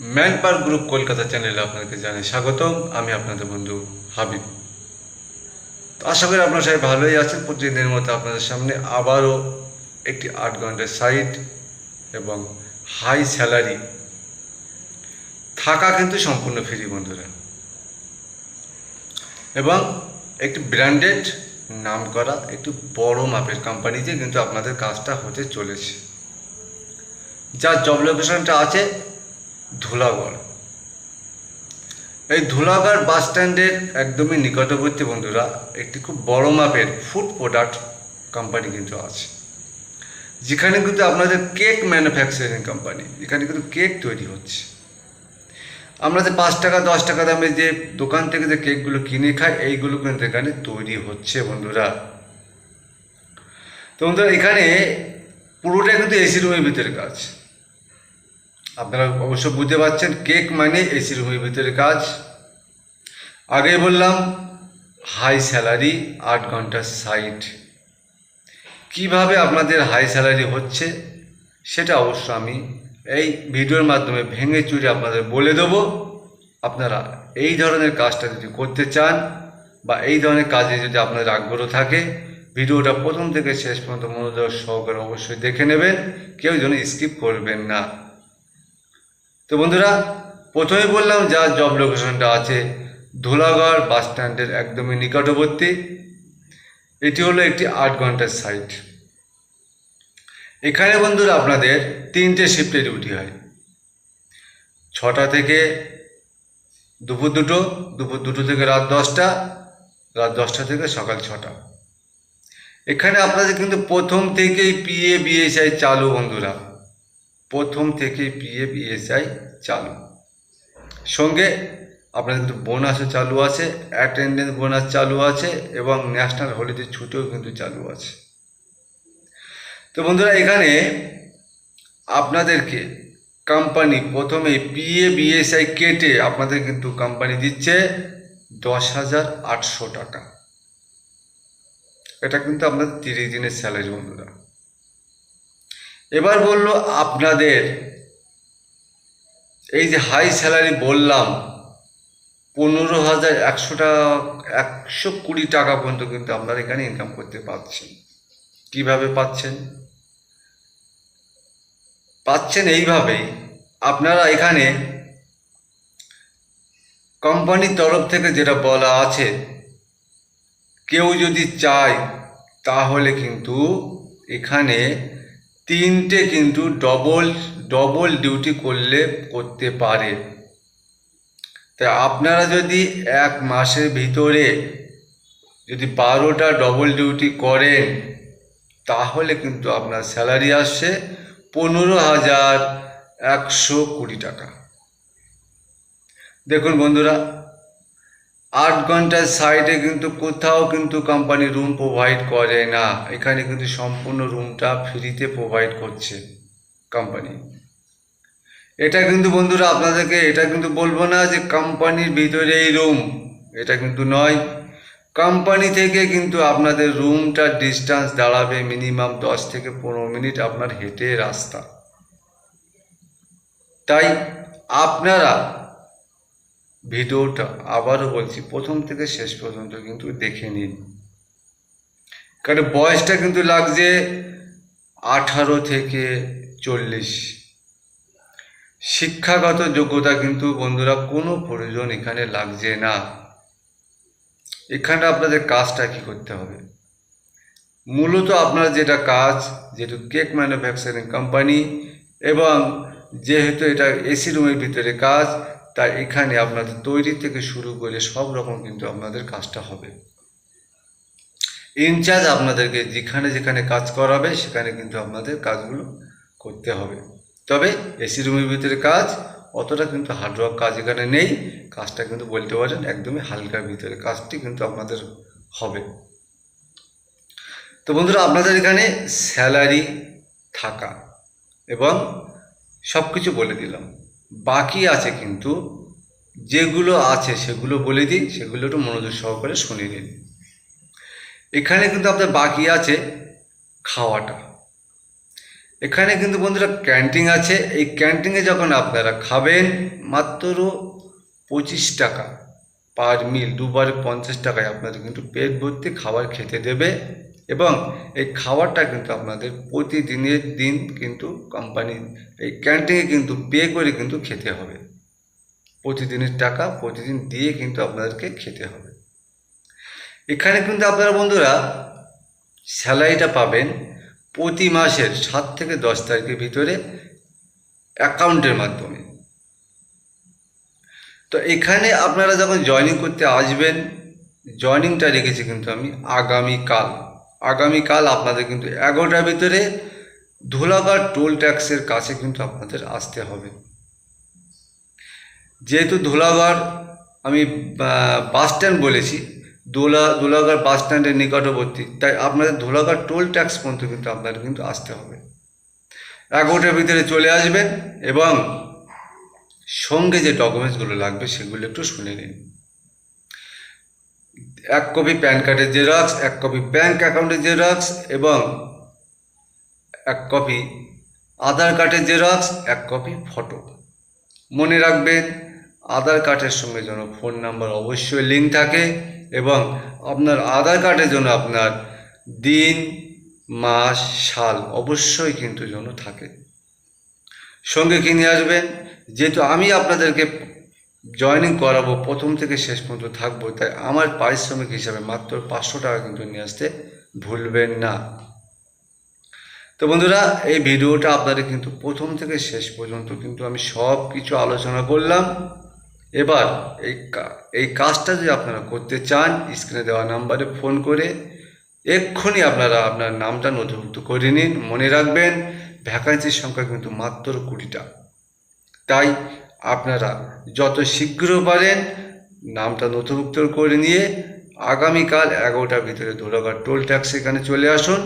Man পার group Kolkata চ্যানেলে আপনাদেরকে জানাই স্বাগতম। আমি আপনাদের বন্ধু হাবিব। তো আশা করি আপনারা সবাই ভালোই আছেন। প্রতিদিনের মতো আপনাদের সামনে আবারও একটি আট ঘণ্টার সাইট এবং হাই স্যালারি। থাকা কিন্তু সম্পূর্ণ ফ্রি বন্ধুরা। এবং একটি ব্র্যান্ডেড নাম করা একটু বড় মাপের কোম্পানিতে কিন্তু আপনাদের কাজটা হতে চলেছে। যার জব লোকেশনটা আছে ধুলাগড়। এই ধুলাগড় বাস স্ট্যান্ডের একদমই নিকটবর্তী বন্ধুরা, একটি খুব বড় মাপের ফুড প্রোডাক্ট কোম্পানি কিন্তু আছে। যেখানে কিন্তু আপনাদের কেক ম্যানুফ্যাকচারিং কোম্পানি এখানে কিন্তু কেক তৈরি হচ্ছে। আমরা যে পাঁচ টাকা, দশ টাকা দামে যে দোকান থেকে যে কেকগুলো কিনে খাই, এইগুলো কিন্তু এখানে তৈরি হচ্ছে বন্ধুরা। তো বন্ধুরা, এখানে পুরোটাই কিন্তু এসি রুমের ভিতরে কাজ। আপনারা অবশ্য বুঝতে পারছেন, কেক মানে এসি রুমের ভিতরে কাজ। আগেই বললাম হাই স্যালারি আট ঘণ্টার সাইট কীভাবে আপনাদের হাই স্যালারি হচ্ছে, সেটা অবশ্য আমি এই ভিডিওর মাধ্যমে ভেঙে চুরে আপনাদের বলে দেবো। আপনারা এই ধরনের কাজটা যদি করতে চান, বা এই ধরনের কাজে যদি আপনাদের আগ্রহ থাকে, ভিডিওটা প্রথম থেকে শেষ পর্যন্ত মনোযোগ সহকারে অবশ্যই দেখে নেবেন, কেউ যেন স্কিপ করবেন না। তো বন্ধুরা প্রথমে বললাম যা জব লোকেশনটা আছে ধুলাগড় বাস স্ট্যান্ডের একদমই নিকটবর্তী। এটি হলো একটি আট ঘণ্টার সাইট এখানে বন্ধুরা আপনাদের তিনটে শিফটে ডিউটি হয়। ছটা থেকে দুপুর দুটো দুপুর দুটো থেকে রাত দশটা রাত দশটা থেকে সকাল ছটা। এখানে আপনাদের কিন্তু প্রথম থেকেই পিএ বিএসআই চালু বন্ধুরা। প্রথম থেকেই পিএ বিএসআই চালু। সঙ্গে আপনাদের কিন্তু বোনাসও চালু আছে অ্যাটেন্ডেন্স বোনাস চালু আছে এবং ন্যাশনাল হলিডে ছুটিও কিন্তু চালু আছে। তো বন্ধুরা, এখানে আপনাদেরকে কোম্পানি প্রথমে পিএ বিএসআই কেটে আপনাদের কিন্তু কোম্পানি দিচ্ছে দশ হাজার আটশো টাকা। এটা কিন্তু আপনাদের তিরিশ দিনের স্যালারি বন্ধুরা। এবার বলল, আপনাদের এই যে হাই স্যালারি বললাম, পনেরো হাজার একশো টাকা একশো কুড়ি টাকা পর্যন্ত কিন্তু আপনারা এখানে ইনকাম করতে পারছেন কীভাবে পাচ্ছেন? পাচ্ছেন এইভাবেই। আপনারা এখানে কোম্পানির তরফ থেকে যেটা বলা আছে, কেউ যদি চায়, তাহলে কিন্তু এখানে তিনটে কিন্তু ডবল ডবল ডিউটি করলে, করতে পারে। তাই আপনারা যদি এক মাসের ভিতরে যদি বারোটা ডবল ডিউটি করেন, তাহলে কিন্তু আপনার স্যালারি আসছে পনেরো হাজার একশো কুড়ি টাকা। দেখুন বন্ধুরা আট ঘণ্টার সাইডে কিন্তু কোথাও কিন্তু কোম্পানি রুম প্রোভাইড করে না। এখানে কিন্তু সম্পূর্ণ রুমটা ফ্রিতে প্রোভাইড করছে কোম্পানি এটা কিন্তু বন্ধুরা আপনাদেরকে, এটা কিন্তু বলব না যে কোম্পানির ভিতরেই রুম এটা কিন্তু নয়। কোম্পানি থেকে কিন্তু আপনাদের রুমটার ডিস্টেন্স দাঁড়াবে মিনিমাম দশ থেকে পনেরো মিনিট আপনার হেঁটে রাস্তা। তাই আপনারা ভিডিওটা আবারও বলছি, প্রথম থেকে শেষ পর্যন্ত কিন্তু দেখে নিন। কারণ বয়সটা কিন্তু লাগছে আঠারো থেকে চল্লিশ। শিক্ষাগত যোগ্যতা কিন্তু বন্ধুরা কোনো প্রয়োজন এখানে লাগছে না। এখানে আপনাদের কাজটা কি করতে হবে? মূলত আপনার যেটা কাজ, যেহেতু কেক ম্যানুফ্যাকচারিং কোম্পানি এবং যেহেতু এটা এসি রুমের ভিতরে কাজ তাই এখানে আপনাদের তৈরি থেকে শুরু করে সব রকম কিন্তু আপনাদের কাজটা হবে। ইনচার্জ আপনাদেরকে যেখানে যেখানে কাজ করাবে, সেখানে কিন্তু আপনাদের কাজগুলো করতে হবে। তবে এসি রুমের ভিতরে কাজ, অতটা কিন্তু হার্ডওয়ার্ক কাজ এখানে নেই। কাজটা কিন্তু বলতে পারেন একদমই হালকার ভিতরে কাজটি কিন্তু আপনাদের হবে। তো বন্ধুরা, আপনাদের এখানে স্যালারি থাকা এবং সব কিছু বলে দিলাম। বাকি আছে কিন্তু যেগুলো আছে সেগুলো বলে দিই, সেগুলো একটু মনোযোগ সহকারে শুনে নিন। এখানে কিন্তু আপনার বাকি আছে খাওয়াটা। এখানে কিন্তু বন্ধুরা ক্যান্টিন আছে। এই ক্যান্টিনে যখন আপনারা খাবেন, মাত্র পঁচিশ টাকা পার মিল, দুবার পঞ্চাশ টাকায় আপনাদের কিন্তু পেট ভর্তি খাবার খেতে দেবে। এবং এই খাবারটা কিন্তু আপনাদের প্রতিদিনের দিন কিন্তু কোম্পানি এই ক্যান্টিনে কিন্তু পে করে কিন্তু খেতে হবে। প্রতিদিনের টাকা প্রতিদিন দিয়ে কিন্তু আপনাদেরকে খেতে হবে। এখানে কিন্তু আপনারা বন্ধুরা স্যালারিটা পাবেন প্রতি মাসের সাত থেকে দশ তারিখের ভিতরে অ্যাকাউন্টের মাধ্যমে। তো এখানে আপনারা যখন জয়েনিং করতে আসবেন জয়েনিংটা রেখেছি কিন্তু আমি আগামীকাল। আগামীকাল আপনাদের কিন্তু এগারোটার ভিতরে ধুলাগড় টোল ট্যাক্সের কাছে কিন্তু আপনাদের আসতে হবে। যেহেতু ধুলাগড় আমি বাস স্ট্যান্ড বলেছি দোলা ধুলাগড় বাস স্ট্যান্ডের নিকটবর্তী, তাই আপনাদের ধুলাগড় টোল ট্যাক্স পর্যন্ত কিন্তু আপনাদের কিন্তু আসতে হবে। এগারোটার ভিতরে চলে আসবেন এবং সঙ্গে যে ডকুমেন্টসগুলো লাগবে সেগুলো একটু শুনে নিন। এক কপি প্যান কার্ডের জেরক্স, এক কপি ব্যাঙ্ক অ্যাকাউন্টের জেরক্স এবং এক কপি আধার কার্ডের জেরক্স, এক কপি ফটো। মনে রাখবেন আধার কার্ডের সঙ্গে যেন ফোন নাম্বার অবশ্যই লিঙ্ক থাকে এবং আপনার আধার কার্ডের জন্য আপনার দিন, মাস, সাল অবশ্যই কিন্তু যেন থাকে। সঙ্গে কিনে আসবেন? যেহেতু আমি আপনাদেরকে জয়েনিং করাবো, প্রথম থেকে শেষ পর্যন্ত থাকব, তাই আমার পারিশ্রমিক হিসাবে মাত্র পাঁচশো টাকা কিন্তু নিয়ে আসতে ভুলবেন না। তো বন্ধুরা, এই ভিডিওটা আপনাদের কিন্তু প্রথম থেকে শেষ পর্যন্ত কিন্তু আমি সব কিছু আলোচনা করলাম। এবার এই এই কাজটা যদি আপনারা করতে চান, স্ক্রিনে দেওয়া নাম্বারে ফোন করে এক্ষুনি আপনারা আপনার নামটা নথিভুক্ত করে নিন। মনে রাখবেন, ভ্যাকান্সির সংখ্যা কিন্তু মাত্র কুড়িটা। তাই আপনারা যত শীঘ্র পারেন নামটা নথিভুক্ত করে নিয়ে আগামীকাল এগারোটার ভিতরে ধুলাগড় টোল ট্যাক্স এখানে চলে আসুন।